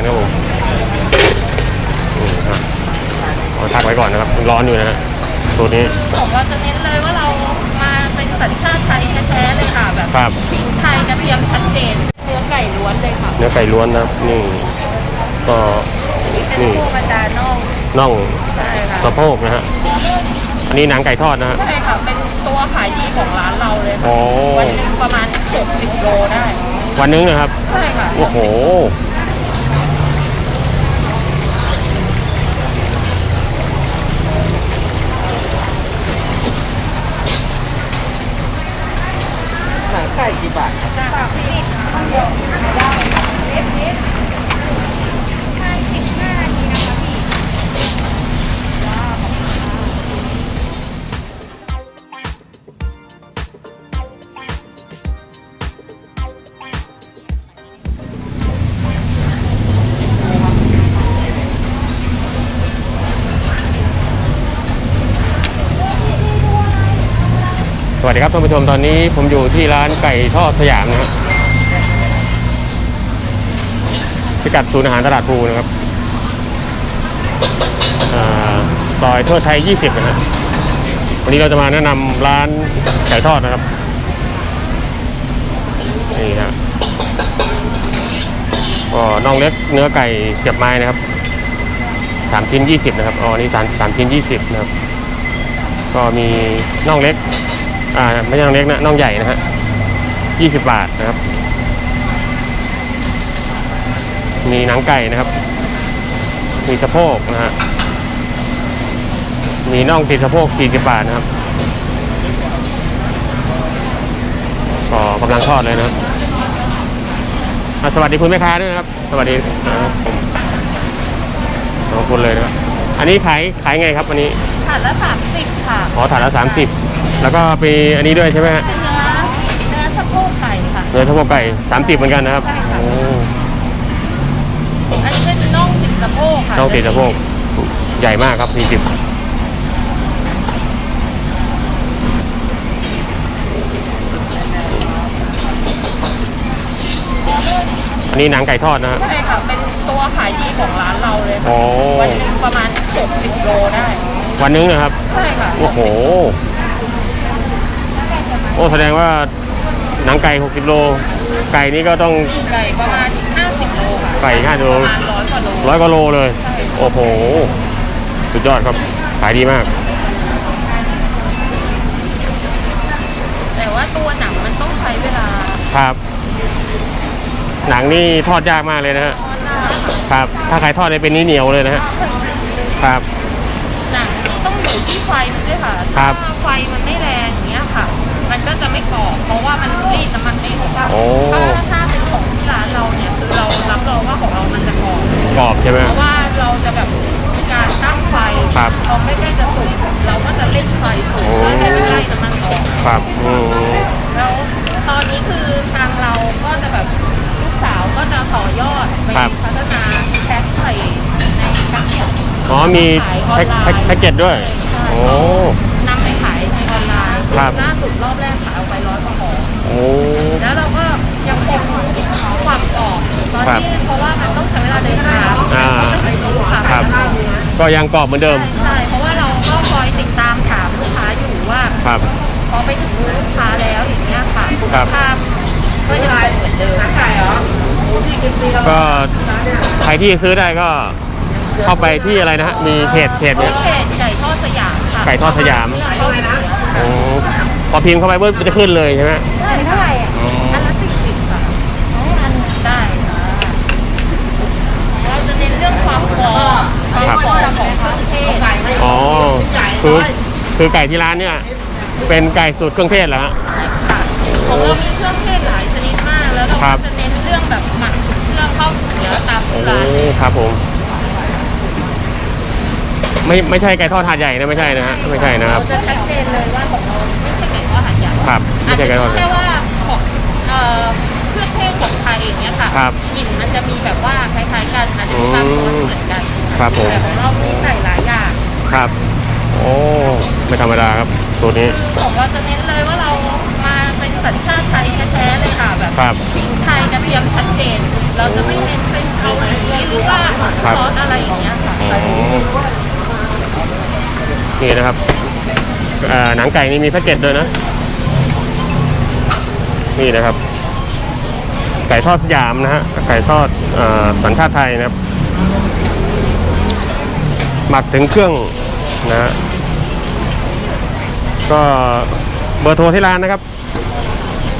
านครับผมขอทักไว้ก่อนนะครับร้อนอยู่นะฮะตัวนี้ผมเราจะเน้นเลยว่าเรามาเป็นสัญชาติไทยแท้ๆเลยค่ะแบบครับพริกไทยกระเทียมชัดเจนเนื้อไก่ล้วนเลยค่ะเนื้อไก่ล้วนนะนี่ก็นี่เป็นพวกบรราน่องน่องใช่ค่ะสะโพกนะฮะอันนี้หนังไก่ทอดนะฮะใช่ค่ะเป็นตัวขายดีของร้านเราเลยค่ะวันนึงประมาณ60โลได้ วันนึงนะครับใช่ค่ะโอ้โห ก่กี่บาทครับจ้ามสิบ สวัสดีครับท่านผู้ชมตอนนี้ผมอยู่ที่ร้านไก่ทอดสยามนะฮะพิกัดศูนย์อาหารตลาดภูนะครับอ่าซอยทั่วไทย 20 นะฮะวันนี้เราจะมาแนะนำร้านไก่ทอดนะครับนี่ฮะก็น่องเล็กเนื้อไก่เสียบไม้นะครับสามชิ้น20นะครับอ๋อนี่สามสามชิ้น20นะครับ ก็มีน่องเล็ก อ่าไม่ใช่น่องเล็กนะน่องใหญ่นะฮะยี่สิบบาทนะครับ มีหนังไก่นะครับ มีสะโพกนะฮะมีน่องติดสะโพกสี่สิบบาทนะครับก็กำลังทอดเลยนะครับอะสวัสดีคุณแม่ค้าด้วยนะครับ สวัสดีนะครับผมขอบคุณเลยนะครับ อันนี้ขายขายไงครับ อันนี้ ถาดละ30ค่ะ ขอถาดละสามสิบ แล้วก็มีอันนี้ด้วยใช่ไหมฮะเป็นเนื้อเนื้อสะโพกไก่ค่ะ เนื้อสะโพกไก่สามสิบเหมือนกันนะครับใช่ค่ะ โอ้อันนี้เป็นน่องติดสะโพกค่ะต้องติดสะโพกใหญ่มากครับสี่สิบอันนี้หนังไก่ทอดนะฮะ ใช่ค่ะ เป็นตัวขายดีของร้านเราเลยค่ะโอ้ วันหนึงประมาณ 60 โลได้ วันนึงนะครับ ใช่ค่ะโอ้โหโอ้แสดงว่าหนังไก่60โล ไก่นี่ก็ต้องไก่ประมาณอีก50 โลค่ะไก่อีก50โลประมาณร้อยกว่าโลร้อยกว่าโลเลยใช่โอ้โห สุดยอดครับ ขายดีมาก แต่ว่าตัวหนังมันต้องใช้เวลาครับ หนังนี่ทอดยากมากเลยนะฮะ ทอดนานครับ ถ้าใครทอดได้เป็นนี้เหนียวเลยนะฮะ ครับ หนังนี่ต้องอยู่ที่ไฟมันด้วยค่ะครับ ถ้าไฟมันไม่แรง มันก็จะไม่กรอบเพราะว่ามันรีดน้ำมันไม่ออกโอ้ ถ้าถ้าเป็นของที่ร้านเราเนี่ยคือเรารับรองว่าของเรามันจะกรอบกรอบใช่ไหม เพราะว่าเราจะแบบมีการตั้งไฟครับพอไม่ใกล้จะสุกเราก็จะเล่นไฟสูงโอ้ เพื่อให้มันไล่น้ำมันออก ครับอืม แล้วตอนนี้คือทางเราก็จะแบบลูกสาวก็จะต่อยอดไปครับ พัฒนาแพ็คใส่ในแพ็คเกจอ๋อมีแพ็คแพ็คแพ็คเกจด้วย ใช่ โอ้ ครับล่าสุดรอบแรกขายออกไปร้อยกว่าห่อโอ้ แล้วเราก็ยังคงความกรอบตอนครับนี้เพราะว่ามันต้องใช้เวลาเดินทางอ่าต้องไปซื้อค่ะครับ ก็ยังกรอบเหมือนเดิม ใช่เพราะว่าเราก็คอยติดตามถามลูกค้าอยู่ว่าครับ พอไปถึงมือลูกค้าแล้วอย่างเงี้ยค่ะคุณครับภาพก็ยังคงเหมือนเดิมไก่เหรอก็ใครที่ซื้อได้ก็เข้าไปที่อะไรนะฮะมีเพจเพจเนี่ย เพจไก่ทอดสยามค่ะไก่ทอดสยามไก่ทอดสยามโอ้ พอพิมพ์เข้าไปปุ๊บมันจะขึ้นเลยใช่ไหมใช่เท่าไหร่อะอ๋ออัอันละสิบสิบค่ะอันได้ค่ะเราจะเน้นเรื่องความกรอบความกรอบของเครื่องเทศอ๋อคือคือไก่ที่ร้านเนี่ยเป็นไก่สูตรเครื่องเทศเหรอฮะของเรามีเครื่องเทศหลายชนิดมากแล้วเราครัก็บจะเน้นเรื่องแบบหมักถึงเครื่องเข้าถึงเนื้อตามโอ้ร้านเลยครับผมไม่ไม่ใช่ไก่ทอดถาดใหญ่นะไม่ใช่นะฮะไม่ใช่นะครับเราจะชัดเจนเลยว่าของเราไม่ ใช่ไก่ทอดหัดใหญ่ครับไม่ใช่ไก่ทอดาจจะแค่ว่าของเอ่อเครื่องเทศของไทยอย่างเงี้ยค่ะครับกลิ่นมันจะมีแบบว่าคล้ายๆกันอาจจะมีบางส่วนเหมือนกันครับผม แต่ของเรามีใส่หลายอย่างครับ โอ้ไม่ธรรมดาครับ ตัวนี้ คือของเราจะเน้นเลยว่าเรามาเป็นสัญชาติไทยแท้ๆเลยค่ะแบบครับพริกไทยกระเทียมชัดเจน เราจะไม่เน้นเป็นเกาหลีหรือครับซอสอะไรอย่างเงี้ยค่ะ อ๋อนี่นะครับอ่าหนังไก่นี่มีแพ็กเกจด้วยนะ นี่นะครับ ไก่ทอดสยามนะฮะไก่ทอดอสัญชาติไทยนะครับ หมักถึงเครื่องนะฮะก็เบอร์โทรที่ร้านนะครับ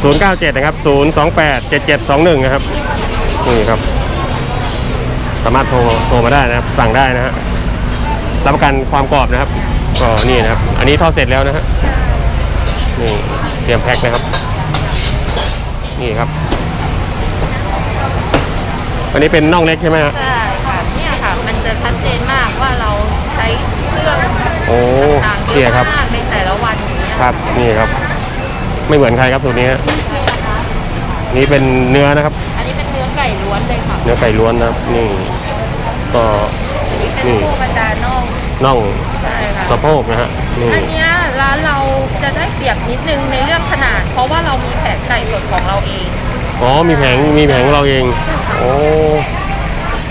097 นะครับ 028 7721 นะครับ นี่ครับ สามารถโทรโทรมาได้นะครับ สั่งได้นะฮะรับประกันความกรอบนะครับ ก็นี่นะครับ อันนี้ทอดเสร็จแล้วนะฮะนี่เตรียมแพ็คนะครับ นี่ครับ อันนี้เป็นน่องเล็กใช่ไหมฮะใช่ค่ะเนี่ยค่ะ มันจะชัดเจนมากว่าเราใช้เครื่องโอ้ต่างๆเยเสียอะครับ มากในแต่ละวันอย่างเงี้ยครับ นี่ครับ ไม่เหมือนใครครับสูตรนี้ฮะนี่เป็นเนื้อนะครับ อันนี้เป็นเนื้อไก่ล้วนเลยค่ะเนื้อไก่ล้วนนะครับ นี่ ก็นี่เป็นนี่ พวกบรรดาน่องน่องใช่ค่ะสะโพกนะฮะนี่ อันเนี้ย ร้านเราจะได้เปรียบนิดนึงในเรื่องขนาด เพราะว่าเรามีแผงไก่สดของเราเองอ๋อมีแผงมีแผงของเราเองโอ้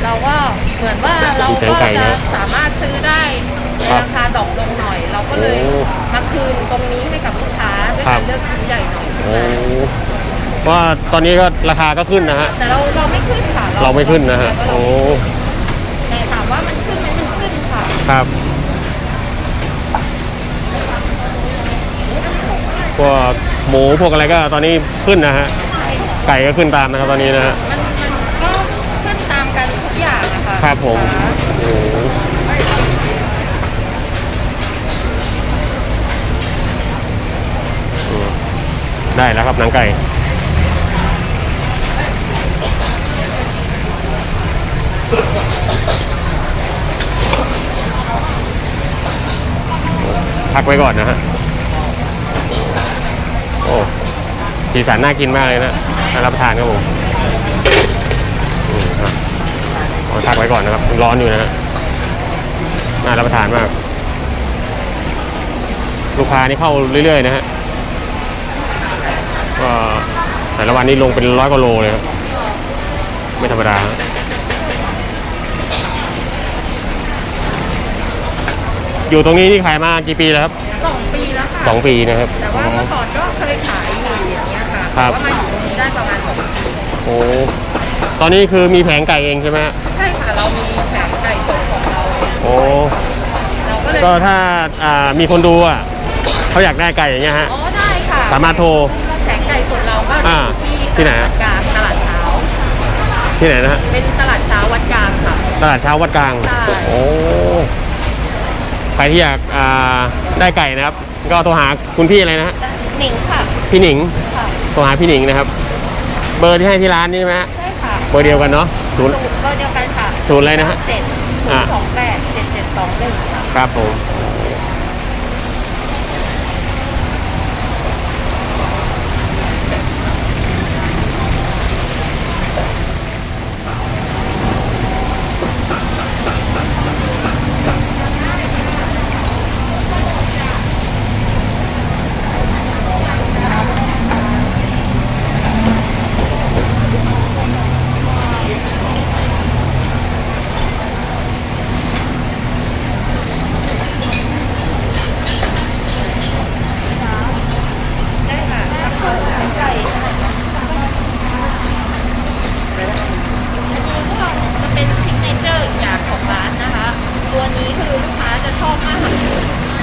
เราก็เหมือนว่าเรามีแผก็งไก่จะนะสามารถซื้อได้ในครับราคาดรอกลงหน่อย เราก็เลยโอ้มาคืนตรงนี้ให้กับลูกค้าด้วยครักาบรเลือกชิ้นใหญ่หน่อยโอ้เพราะว่าตอนนี้ก็ราคาก็ขึ้นนะฮะแต่เราเราไม่ขึ้นค่ะเราไม่ขึ้นนะฮะโอ้แต่ถามว่ามันขึ้นไหมมันขึ้นค่ะครับ พวกหมูพวกอะไรก็ตอนนี้ขึ้นนะฮะไก่ก็ขึ้นตามนะครับตอนนี้นะฮะมันมันก็ขึ้นตามกันทุกอย่างอะค่ะครับผมโอ้โหอืมได้แล้วครับหนังไก่ พักไว้ก่อนนะฮะ โอ้ สีสันน่ากินมากเลยนะน่ารับประทานครับผมอืมครับเอาพักไว้ก่อนนะครับยังร้อนอยู่นะฮะน่ารับประทานมาก ลูกค้านี่เข้าเรื่อยๆนะฮะก็แต่ละวันนี้ลงเป็นร้อยกว่าโลเลยครับ ไม่ธรรมดาฮะอยู่ตรงนี้นี่ขายมากี่ปีแล้วครับสองปีแล้วค่ะสองปีนะครับ แต่ว่าเมื่อก่อนก็เคยขาย ค่ะครับแต่ว่ามาอยู่ตรงนี้ได้ประมาณสองปีโอ้ตอนนี้คือมีแผงไก่เองใช่ไหมฮะใช่ค่ะเรามีแผงไก่สดของเราเองโอ้เราก็เลยก็ถ้าอ่ามีคนดูอะเขาอยากได้ไก่อย่างเงี้ยฮะ อ๋อได้ค่ะสามารถโทร แผงไก่สดเราก็อ่าอยู่ที่ที่ไหนฮะตลาดกลางตลาดเช้าที่ไหนนะฮะ เป็นตลาดเช้าวัดกลางค่ะ ตลาดเช้าวัดกลาง ใช่ โอ้ ใครที่อยากอ่าได้ไก่นะครับ ก็โทรหาคุณพี่อะไรนะฮะ หนิงค่ะพี่หนิง ค่ะ โทรหาพี่หนิงนะครับ เบอร์ที่ให้ที่ร้านนี่ใช่ไหมฮะใช่ค่ะเบอร์เดียวกันเนาะศูนย์สูตรเบอร์เดียวกันค่ะศูนย์อะไรนะฮะ เจ็ดอ่าสองแปดเจ็ดเจ็ดสองหนึ่งค่ะ ครับผม ได้ค่ะไก่อันนี้ก็จะเป็นซิกเนเจอร์อีกอย่างของร้านนะคะ ตัวนี้คือลูกค้าจะชอบมาก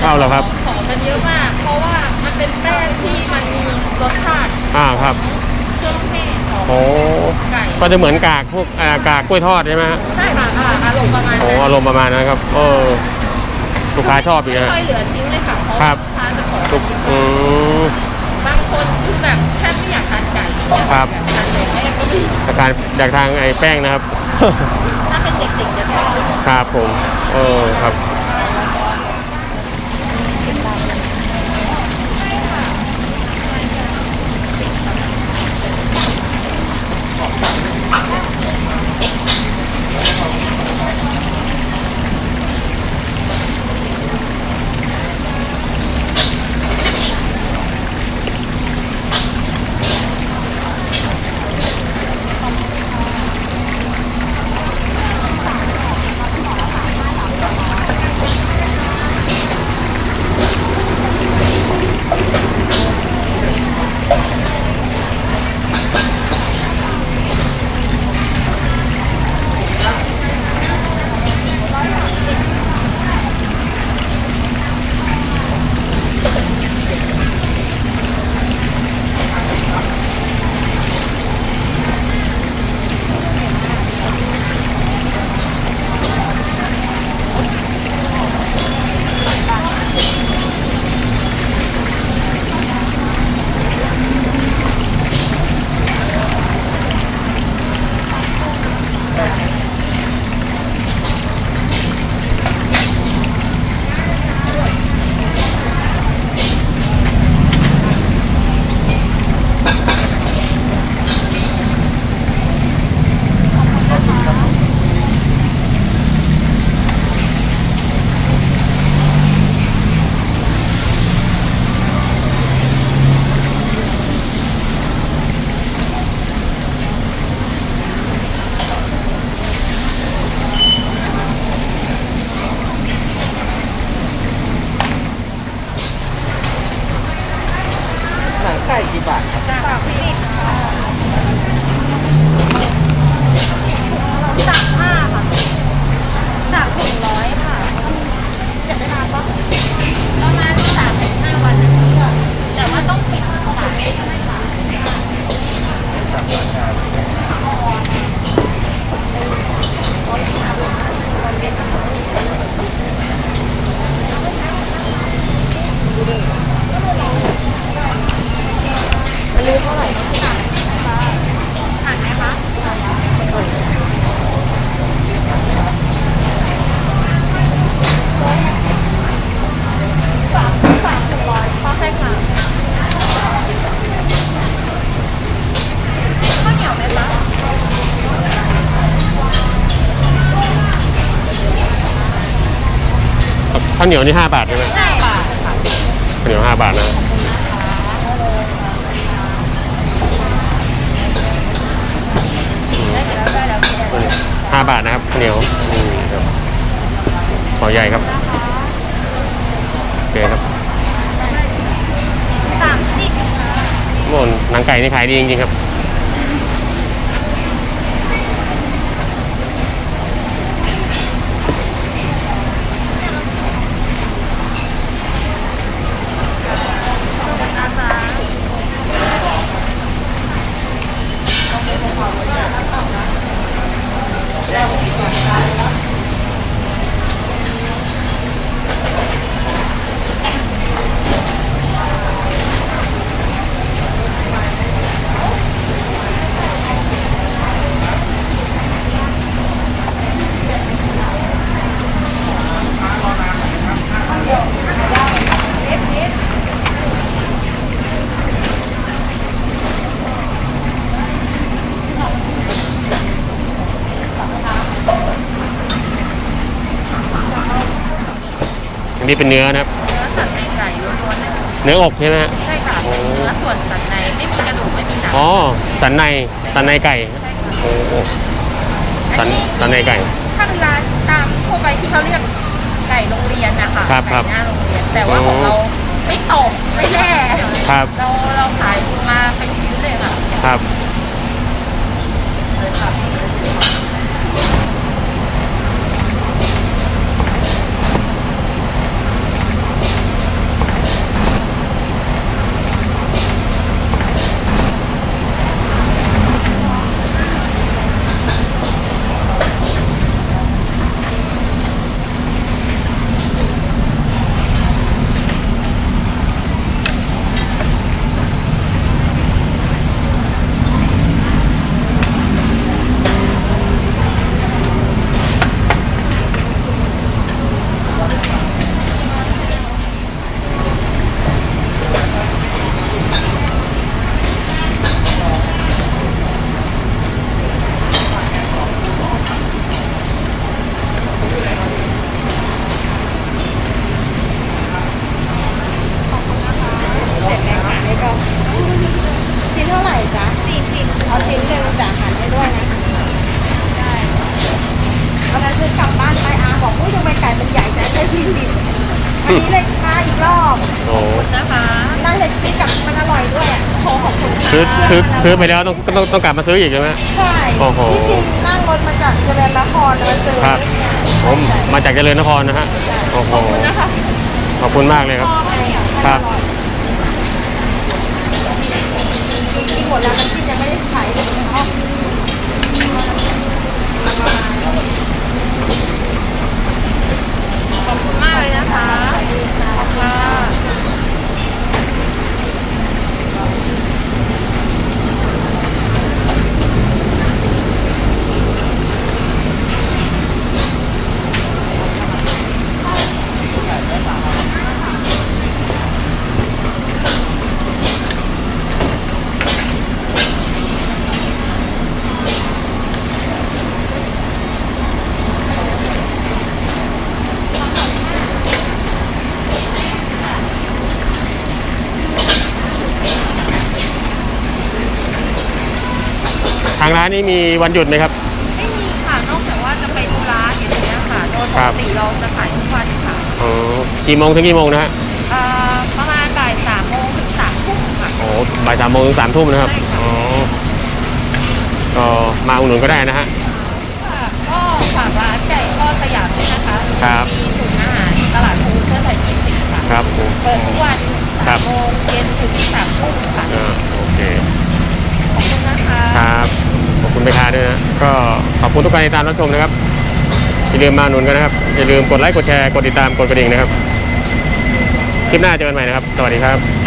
เอาเหรอครับ ขอกันเยอะมาก เพราะว่ามันเป็นแป้งที่มันมีรสชาติ อ่าครับ เครื่องเทศของ โอ้ ไก่ก็จะเหมือนกากพวกอ่ากากกล้วยทอดใช่ไหมฮะใช่ค่ะค่ะอารมณ์ประมาณโอ้นั้นอารมณ์ประมาณนั้นครับเออลูกค้าชอบอีกไม่นะค่อยเหลือทิ้งเลยค่ะเพราะครัว่าบลูกค้าจะขอลูกอืม บางคนคือแบบแทบไม่อยากทานไก่อยากครับแบบทานแต่แป้งก็มีอาการจากทางไอ้แป้งนะครับ ถ้าเป็นเด็กๆจะชอบ ครับผมเออครับ เหนียวนี่ห้าบาทใช่ไหมใช่ค่ะข้าวเหนียวห้าบาทนะห้าบาทนะครับข้าวเหนียวนี่ครับห่อใหญ่ครับโอเคครับสามสิบโน่นหนังไก่นี่ขายดีจริงๆครับ นนี้เป็นเนื้อนะครับ เนื้อสันในไก่ล้วนๆเลยเนื้ออกใช่ไหมฮะ ใช่ค่ะเป็นเนื้อส่วนสันในไม่มีกระดูกไม่มีหนังอ๋อ สันใน สันในไก่ใช่ค่ะโอ้โหอัสันนนี้สันในไก่ ถ้าเป็นร้านตามทั่วไปที่เขาเรียกไก่โรงเรียนนะคะครับครับไก่หน้าโรงเรียนแต่ว่าของเราไม่ตกไม่แย่ครับ เราเราขายมาเป็นชิ้นเลยค่ะ ครับ เลยค่ะ ชิ้นเท่าไหร่จ๊ะสี่สิบเอาชิ้นหนึ่งจ้ะหั่นให้ด้วยนะได้เอาแล้วซื้อกลับบ้านไปอาบอกอุ้ยทำไมไก่มันใหญ่จังได้สี่สิบอั นนี้เลยมาอีกรอบโอ้นะคะน่าจะคิดกับมันอร่อยด้วยอะขอขอบคุณค่ะซื้อซื้อซื้อไปแล้วต้องต้องต้องกลับมาซื้ออีกใช่ไหม ใช่โอ้โห ที่จริงนั่งรถมาจากเจริญนครมาซื้อครับผมมาจากเจริญนครนะฮะโอ้โหนะคะขอบคุณมากเลยครับ ชอบอะไรอะครับกินหมดแล้วมันกินยังไม่ได้ใช้เลยชอบขอบคุณมากเลยนะคะขอบ ค่ะ ทางร้านนี้มีวันหยุดไหมครับ ไม่มีค่ะ นอกจากว่าจะไปธุระอย่างเงี้ยค่ะ โดยปครักบติเราจะขายทุกวันค่ะอ๋อกี่โมงถึงกี่โมงนะฮะเอ่อประมาณบ่ายสามโมงถึงสามทุ่มค่ะ โอ้บ่ายสามโมงถึงสามทุ่มนะครับ ใช่ค่ะ อ๋อ ก็มาอุดหนุนก็ได้นะฮะ ค่ะก็ฝากร้านไก่ทอดสยามด้วยนะคะครับ มีถุงอาหารตลาดภูเพื่อไทยยี่สิบค่ะ ครับผม เปิดทุกวันครัสาบ มโมงเย็นถึงสามทุ่มค่ะ อ่าโอเค ขอบคุณนะคะ ครั คุณแม่ค้าด้วยนะก็ขอบคุณทุกการติดตามรับชมนะครับอย่าลืมมาหนุนกันนะครับอย่าลืมกดไลค์กดแชร์กดติดตามกดกระดิ่งนะครับคลิปหน้าเจอกันใหม่นะครับ สวัสดีครับ